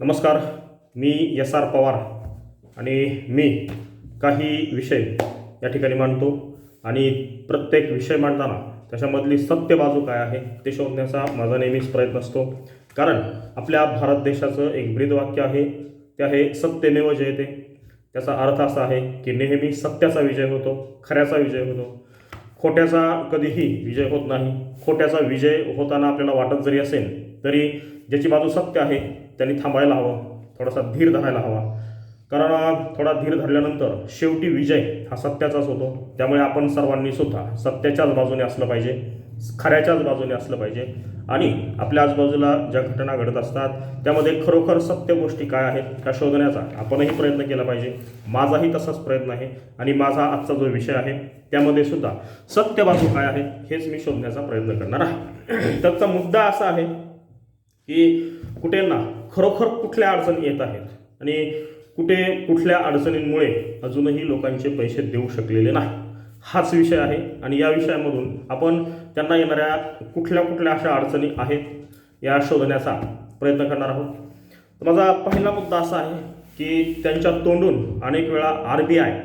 नमस्कार मी S R Pawar आणि मी काही विषय या ठिकाणी मांडतो आणि प्रत्येक विषय मांडताना त्याच्यामधली सत्य बाजू काय आहे ते शोधण्याचा माझा नेहमीच प्रयत्न असतो. कारण आपल्या भारत देशाचं एक ब्रीदवाक्य आहे ते आहे सत्यमेव जयते. त्याचा अर्थ असा आहे की नेहमी सत्याचा विजय होतो खऱ्याचा विजय होतो. खोट्याचा कधीही विजय होत नाही. खोट्याचा विजय होताना आपल्याला वाटत जरी असेल तरी ज्याची बाजू सत्य आहे त्यांनी थांबायला हवं थोडासा धीर धरायला हवा. कारण थोडा धीर धरल्यानंतर शेवटी विजय हा सत्याचाच होतो. त्यामुळे आपण सर्वांनी सुद्धा सत्याच्याच बाजूने असलं पाहिजे खऱ्याच्याच बाजूने असलं पाहिजे. आणि आपल्या आजूबाजूला ज्या घटना घडत असतात त्यामध्ये खरोखर सत्य गोष्टी काय आहेत त्या शोधण्याचा आपणही प्रयत्न केला पाहिजे. माझाही तसाच प्रयत्न आहे आणि माझा आजचा जो विषय आहे त्यामध्ये सुद्धा सत्य बाजू काय आहे हेच मी शोधण्याचा प्रयत्न करणार आहे. त्याचा मुद्दा असा आहे की कुठे ना खरोखर कुठल्या अडचणी येत आहेत आणि कुठे कुठल्या अडचणींमुळे अजूनही लोकांचे पैसे देऊ शकलेले नाही. हाच विषय आहे आणि या विषयामधून आपण त्यांना येणाऱ्या कुठल्या कुठल्या अशा अडचणी आहेत या शोधण्याचा प्रयत्न करणार आहोत. तर माझा पहिला मुद्दा असा आहे की त्यांच्या तोंडून अनेक वेळा आर बी आय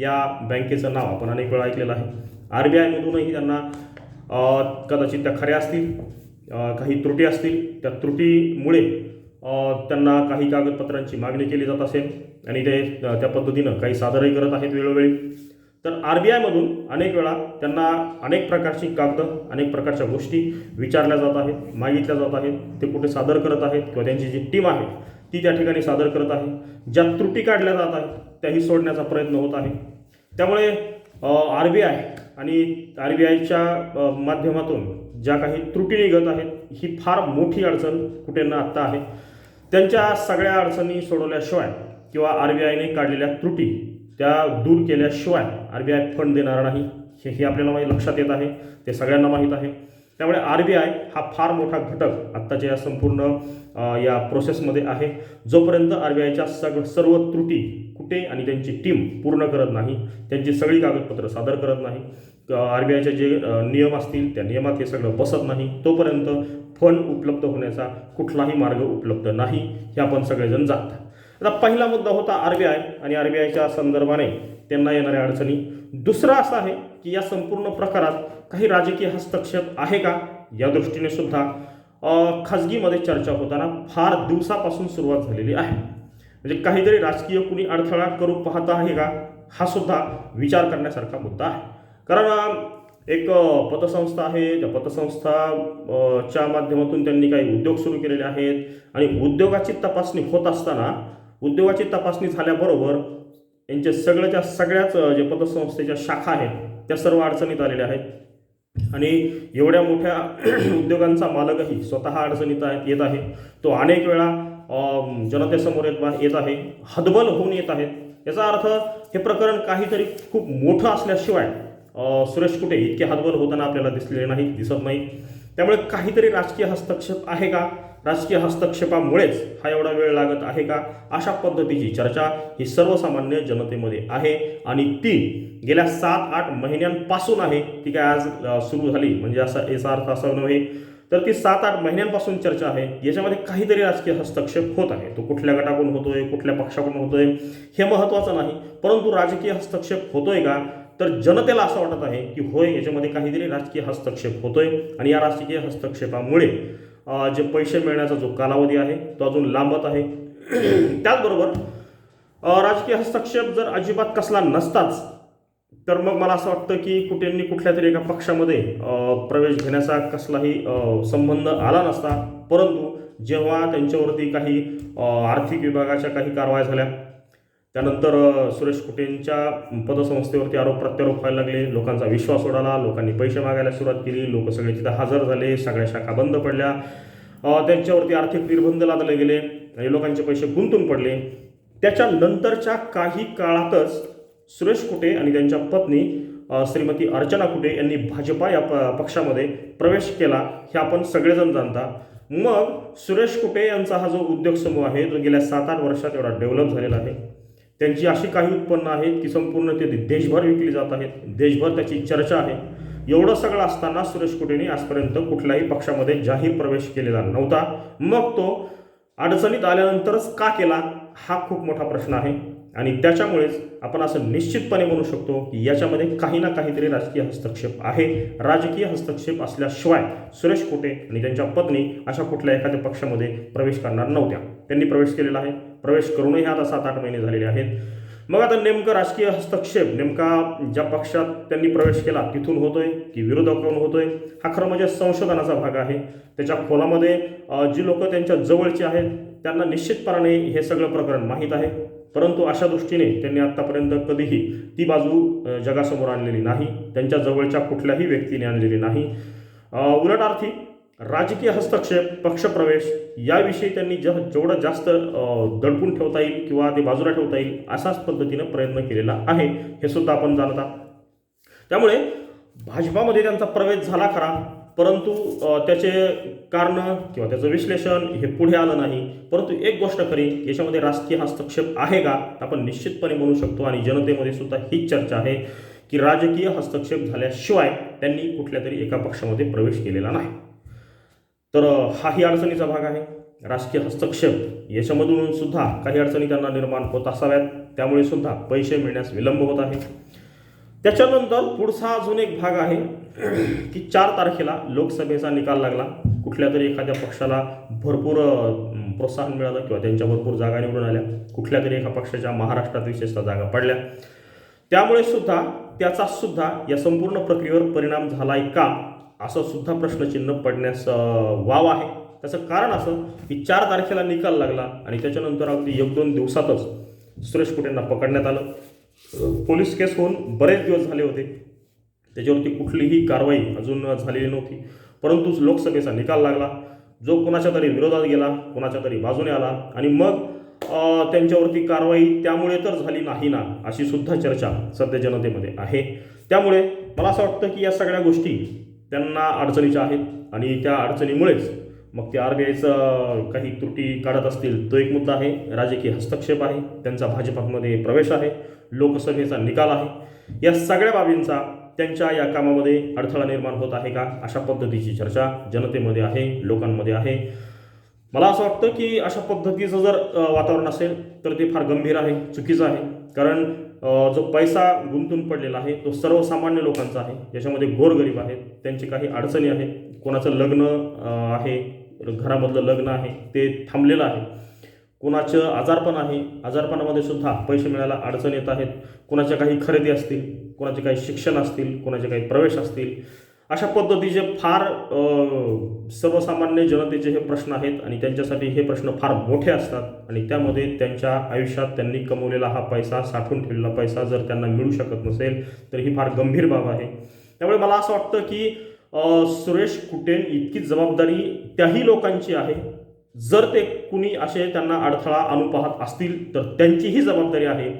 या बँकेचं नाव आपण अनेक वेळा ऐकलेलं आहे. आर बी आयमधूनही त्यांना कदाचित त्या खऱ्या असतील. काही त्रुटी असतील त्या त्रुटीमुळे त्यांना काही कागदपत्रांची मागणी केली जात असेल आणि ते त्या पद्धतीनं काही सादरही करत आहेत वेळोवेळी. तर आर बी आयमधून अनेक वेळा त्यांना अनेक प्रकारची कागदं अनेक प्रकारच्या गोष्टी विचारल्या जात आहेत मागितल्या जात आहेत ते कुठे सादर करत आहेत किंवा त्यांची जी टीम आहे ती त्या ठिकाणी सादर करत आहे. ज्या त्रुटी काढल्या जात आहेत त्याही सोडण्याचा प्रयत्न होत आहे. त्यामुळे आर बी आय आणि आर बी आयच्या माध्यमातून ज्या काही त्रुटी निघत आहेत ही फार मोठी अडचण कुठे ना आत्ता आहे. त्यांच्या सगळ्या अडचणी सोडवल्याशिवाय किंवा आर बी आयने काढलेल्या त्रुटी त्या दूर केल्याशिवाय आर बी आय फंड देणार नाही हे हे आपल्याला माहीत लक्षात येत आहे. ते सगळ्यांना माहीत आहे. त्यामुळे आर बी आय हा फार मोठा घटक आत्ताच्या या संपूर्ण या प्रोसेसमध्ये आहे. जोपर्यंत आर बी आयच्या सग सर्व त्रुटी कुठे आणि त्यांची टीम पूर्ण करत नाही त्यांची सगळी कागदपत्रं सादर करत नाही आर बी आयचे जे नियम असतील त्या नियमात हे सगळं बसत नाही. तोपर्यंत फंड उपलब्ध होण्याचा कुठलाही मार्ग उपलब्ध नाही हे आपण सगळेजण जाणतात. आता पहिला मुद्दा होता आर बी आय आणि आर बी आयच्या संदर्भाने त्यांना येणाऱ्या अडचणी. दुसरा असा आहे की या संपूर्ण प्रकारात काही राजकीय हस्तक्षेप आहे का? या दृष्टीने सुद्धा खाजगीमध्ये चर्चा होताना फार दिवसापासून सुरुवात झालेली आहे. म्हणजे काहीतरी राजकीय कुणी अडथळा करू पाहत आहे का? हा सुद्धा विचार करण्यासारखा मुद्दा आहे. कारण एक पतसंस्था आहे. त्या पतसंस्था च्या माध्यमातून त्यांनी काही उद्योग सुरू केलेले आहेत. आणि उद्योगाची तपासणी होत असताना उद्योगाची तपासणी झाल्याबरोबर यांचे सगळ्याच्या सगळ्याच जे पतसंस्थेच्या शाखा आहेत त्या सर्व अडचणीत आलेल्या आहेत. आणि एवढ्या मोठ्या उद्योगांचा मालकही स्वतः अडचणीत येत आहे. तो अनेक वेळा जनतेसमोर येत येत आहे. हदबल होऊन येत आहेत. याचा अर्थ हे प्रकरण काहीतरी खूप मोठं असल्याशिवाय सुरेश कुटे इतके हातभर होताना आपल्याला दिसलेले नाही दिसत नाही. त्यामुळे काहीतरी राजकीय हस्तक्षेप आहे का? राजकीय हस्तक्षेपामुळेच हा एवढा वेळ लागत आहे का? अशा पद्धतीची चर्चा ही सर्वसामान्य जनतेमध्ये आहे आणि ती गेल्या सात आठ महिन्यांपासून आहे. ती काय आज सुरू झाली? म्हणजे असा याचा अर्थ असा नव्हे. तर ती सात आठ महिन्यांपासून चर्चा आहे. याच्यामध्ये काहीतरी राजकीय हस्तक्षेप होत आहे. तो कुठल्या गटाकडून होतोय कुठल्या पक्षाकडून होतोय हे महत्त्वाचं नाही. परंतु राजकीय हस्तक्षेप होतोय का? तर जनतेला असं वाटत आहे की होय याच्यामध्ये काहीतरी राजकीय हस्तक्षेप होतोय आणि या राजकीय हस्तक्षेपामुळे जे पैसे मिळण्याचा जो कालावधी आहे तो अजून लांबत आहे. त्याचबरोबर राजकीय हस्तक्षेप जर अजिबात कसला नसताच तर मग मला असं वाटतं की कुठेंनी कुठल्या तरी एका पक्षामध्ये प्रवेश घेण्याचा कसलाही संबंध आला नसता. परंतु जेव्हा त्यांच्यावरती काही आर्थिक विभागाच्या काही कारवाया झाल्या त्यानंतर सुरेश कुटेंच्या पदसंस्थेवरती आरोप प्रत्यारोप व्हायला लागले. लोकांचा विश्वास उडाला लोकांनी पैसे मागायला सुरुवात केली. लोक सगळे तिथं हजर झाले. सगळ्या शाखा बंद पडल्या. त्यांच्यावरती आर्थिक निर्बंध लादले गेले. आणि लोकांचे पैसे गुंतून पडले. त्याच्यानंतरच्या काही काळातच सुरेश कुटे आणि त्यांच्या पत्नी श्रीमती अर्चना कुटे यांनी भाजपा या प पक्षामध्ये प्रवेश केला. हे आपण सगळेजण जाणता. मग सुरेश कुटे यांचा हा जो उद्योग समूह आहे जो गेल्या सात आठ वर्षात एवढा डेव्हलप झालेला आहे त्यांची अशी काही उत्पन्न आहेत की संपूर्ण ते देशभर विकली जात आहेत. देशभर त्याची चर्चा आहे. एवढं सगळं असताना सुरेश कुटेने आजपर्यंत कुठल्याही पक्षामध्ये जाहीर प्रवेश केलेला नव्हता. मग तो अडचणीत आल्यानंतरच का केला? हा खूप मोठा प्रश्न आहे. आणि त्याच्यामुळेच आपण असं निश्चितपणे म्हणू शकतो की याच्यामध्ये काही ना काहीतरी राजकीय हस्तक्षेप आहे. राजकीय हस्तक्षेप असल्याशिवाय सुरेश कोटे आणि त्यांच्या पत्नी अशा कुठल्या एखाद्या पक्षामध्ये प्रवेश करणार नव्हत्या. त्यांनी प्रवेश केलेला आहे. प्रवेश करूनही आता सात आठ महिने झालेले आहेत. मग आता नेमकं राजकीय हस्तक्षेप नेमका ज्या पक्षात त्यांनी प्रवेश केला तिथून होतोय की विरोधकडून होतोय हा खरं म्हणजे संशोधनाचा भाग आहे. त्याच्या खोलामध्ये जी लोक त्यांच्या जवळची आहेत त्यांना निश्चितपणाने हे सगळं प्रकरण माहीत आहे. परंतु अशा दृष्टीने त्यांनी आत्तापर्यंत कधीही ती बाजू जगासमोर आणलेली नाही. त्यांच्या जवळच्या कुठल्याही व्यक्तीने आणलेली नाही. उलट अर्थी राजकीय हस्तक्षेप पक्षप्रवेश याविषयी त्यांनी ज जेवढं जास्त दडपून ठेवता येईल किंवा ते बाजूला ठेवता येईल असाच पद्धतीनं प्रयत्न केलेला आहे हे सुद्धा आपण जाणता. त्यामुळे भाजपामध्ये त्यांचा प्रवेश झाला खरा परंतु त्याचे कारण किंवा त्याचं विश्लेषण हे पुढे आलं नाही. परंतु एक गोष्ट खरी याच्यामध्ये राजकीय हस्तक्षेप आहे का? आपण निश्चितपणे म्हणू शकतो आणि जनतेमध्ये सुद्धा हीच चर्चा आहे की राजकीय हस्तक्षेप झाल्याशिवाय त्यांनी कुठल्या तरी एका पक्षामध्ये प्रवेश केलेला नाही. तर हाही अडचणीचा भाग आहे. राजकीय हस्तक्षेप याच्यामधून सुद्धा काही अडचणी त्यांना निर्माण होत असाव्यात. त्यामुळे सुद्धा पैसे मिळण्यास विलंब होत आहे. त्याच्यानंतर पुढचा अजून एक भाग आहे की चार तारखेला लोकसभेचा निकाल लागला. कुठल्या तरी एखाद्या पक्षाला भरपूर प्रोत्साहन मिळालं किंवा त्यांच्या भरपूर जागा निवडून आल्या. कुठल्या तरी एका पक्षाच्या महाराष्ट्रात विशेषतः जागा पडल्या. त्यामुळे सुद्धा त्याचा सुद्धा या संपूर्ण प्रक्रियेवर परिणाम झालाय का? असं सुद्धा प्रश्नचिन्ह पडण्यास वाव आहे. त्याचं कारण असं की चार तारखेला निकाल लागला आणि त्याच्यानंतर अगदी एक दोन दिवसातच सुरेश कुटेंना पकडण्यात आलं. पोलीस केस होऊन बरेच दिवस झाले होते. त्याच्यावरती कुठलीही कारवाई अजून झालेली नव्हती. परंतु लोकसभेचा निकाल लागला. जो कोणाच्या तरी विरोधात गेला कोणाच्या तरी बाजूने आला आणि मग त्यांच्यावरती कारवाई त्यामुळे तर झाली नाही ना अशी सुद्धा चर्चा सध्या जनतेमध्ये आहे. त्यामुळे मला असं वाटतं की या सगळ्या गोष्टी त्यांना अडचणीच्या आहेत आणि त्या अडचणीमुळेच मग ते आर बी आयचं काही त्रुटी काढत असतील तो एक मुद्दा आहे. राजकीय हस्तक्षेप आहे. त्यांचा भाजपामध्ये प्रवेश आहे. लोकसभेचा निकाल आहे. या सगळ्या बाबींचा त्यांच्या या कामामध्ये अडथळा निर्माण होत आहे का? अशा पद्धतीची चर्चा जनतेमध्ये आहे लोकांमध्ये आहे. मला असं वाटतं की अशा पद्धतीचं जर वातावरण असेल तर ते फार गंभीर आहे चुकीचं आहे. कारण जो पैसा गुंतून पडलेला आहे तो सर्वसामान्य लोकांचा आहे. याच्यामध्ये गोरगरीब आहेत. त्यांची काही अडचणी आहेत. कोणाचं लग्न आहे. घरामधलं लग्न आहे. ते थांबलेलं आहे. कोणाचं आजारपण आहे. आजारपणामध्ये सुद्धा पैसे मिळायला अडचण येत आहेत. कोणाच्या काही खरेदी असतील कोणाचे काही शिक्षण असतील कोणाचे काही प्रवेश असतील. अशा पद्धतीचे फार सर्वसामान्य जनतेचे हे प्रश्न आहेत आणि त्यांच्यासाठी हे प्रश्न फार मोठे असतात आणि त्यामध्ये त्यांच्या आयुष्यात त्यांनी कमवलेला हा पैसा साठवून ठेवलेला पैसा जर त्यांना मिळू शकत नसेल तर ही फार गंभीर बाब आहे. त्यामुळे मला असं वाटतं की सुरेश कुटेन इतकी जबाबदारी त्याही लोकांची आहे. जर ते कुणी असे त्यांना अडथळा आणू पाहत असतील तर त्यांचीही जबाबदारी आहे.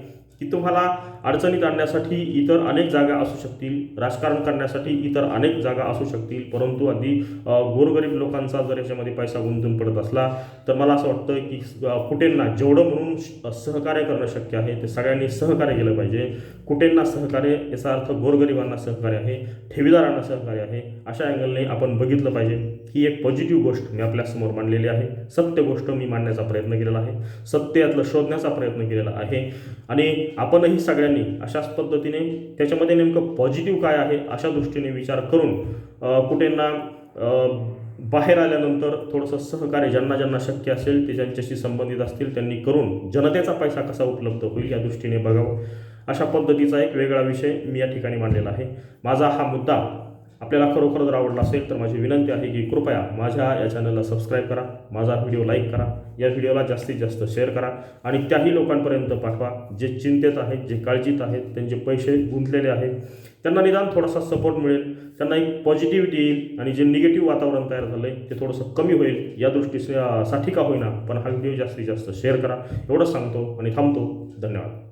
की तुम्हाला अडचणीत आणण्यासाठी इतर अनेक जागा असू शकतील राजकारण करण्यासाठी इतर अनेक जागा असू शकतील परंतु अगदी गोरगरीब लोकांचा जर याच्यामध्ये पैसा गुंतून पडत असला तर मला असं वाटतं की अ, कुटेंना जेवढं म्हणून श- सहकार्य करणं शक्य आहे ते सगळ्यांनी सहकार्य केलं पाहिजे. कुटेंना सहकार्य याचा अर्थ गोरगरिबांना सहकार्य आहे ठेवीदारांना सहकार्य आहे अशा अँगलने आपण बघितलं पाहिजे. ही एक पॉझिटिव्ह गोष्ट मी आपल्यासमोर मांडलेली आहे. सत्य गोष्ट मी मांडण्याचा प्रयत्न केलेला आहे. सत्य यातलं शोधण्याचा प्रयत्न केलेला आहे. आणि आपणही सगळ्यांनी अशाच पद्धतीने त्याच्यामध्ये नेमकं पॉझिटिव्ह काय आहे अशा दृष्टीने विचार करून कुठेंना बाहेर आल्यानंतर थोडंसं सहकार्य ज्यांना ज्यांना शक्य असेल ते ज्यांच्याशी संबंधित असतील त्यांनी करून जनतेचा पैसा कसा उपलब्ध होईल या दृष्टीने बघावं. अशा पद्धतीचा एक वेगळा विषय मी या ठिकाणी मांडलेला आहे. माझा हा मुद्दा आपल्याला खरोखर जर आवडला असेल तर माझी विनंती आहे की कृपया माझ्या या चॅनलला सबस्क्राईब करा माझा व्हिडिओ लाईक करा या व्हिडिओला जास्तीत जास्त शेअर करा आणि त्याही लोकांपर्यंत पाठवा जे चिंतेत आहेत जे काळजीत आहेत त्यांचे पैसे गुंतलेले आहेत. त्यांना निदान थोडासा सपोर्ट मिळेल त्यांना एक पॉझिटिव्हिटी येईल आणि जे निगेटिव्ह वातावरण तयार झालं आहे ते थोडंसं कमी होईल या दृष्टीसाठी का होईना पण हा व्हिडिओ जास्तीत जास्त शेअर करा. एवढंच सांगतो आणि थांबतो. धन्यवाद.